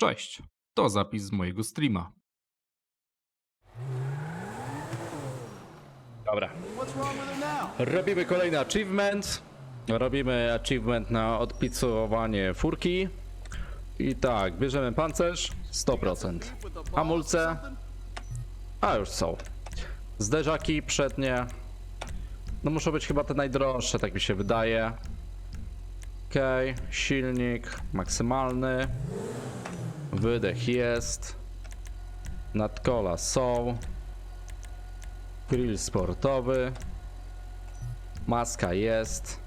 Cześć, to zapis z mojego streama. Dobra. Robimy kolejny achievement. Robimy achievement na odpicowanie furki. I tak, bierzemy pancerz 100%. Hamulce, a już są. Zderzaki przednie. No muszą być chyba te najdroższe, tak mi się wydaje. Okej, silnik maksymalny. Wydech jest. Nadkola są. Grill sportowy. Maska jest.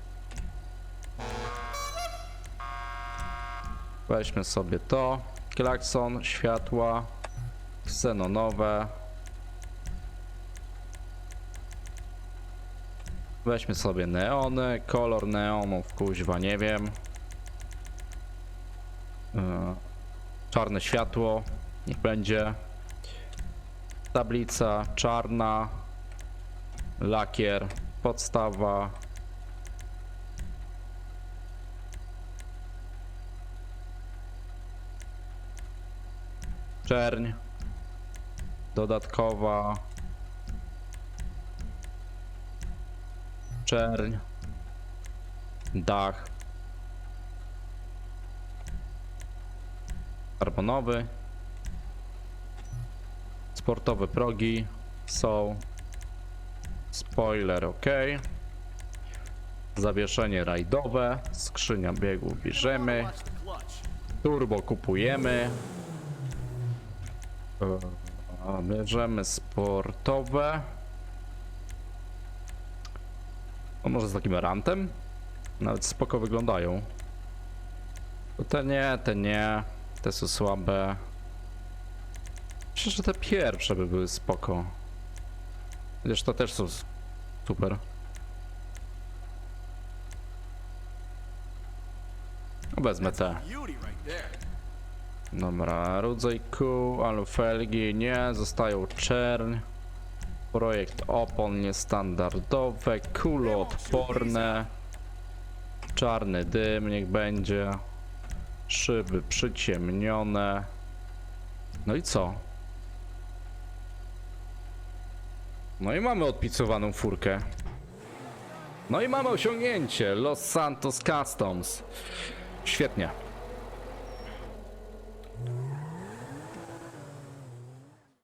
Weźmy sobie to. Klakson, światła, ksenonowe. Weźmy sobie neony. Kolor neonów, kuźwa, nie wiem. Yy, Czarne światło, niech będzie. Tablica czarna. Lakier, podstawa. Czerń. Dodatkowa. Czerń. Dach. Karbonowy. Sportowe progi są. Spoiler ok. Zawieszenie rajdowe. Skrzynia biegów bierzemy. Turbo kupujemy. E, Bierzemy sportowe. O, może z takim rantem? Nawet spoko wyglądają. Te nie, te nie. Te są słabe. Myślę, że te pierwsze by były spoko. Chociaż to też są super. No, Wezmę te. Dobra, rodzaj kół, alufelgi nie, zostają czerń. Projekt opon niestandardowe, kuloodporne. Czarny dym niech będzie. Szyby przyciemnione. No i co? No i mamy odpicowaną furkę. No i mamy osiągnięcie Los Santos Customs. Świetnie.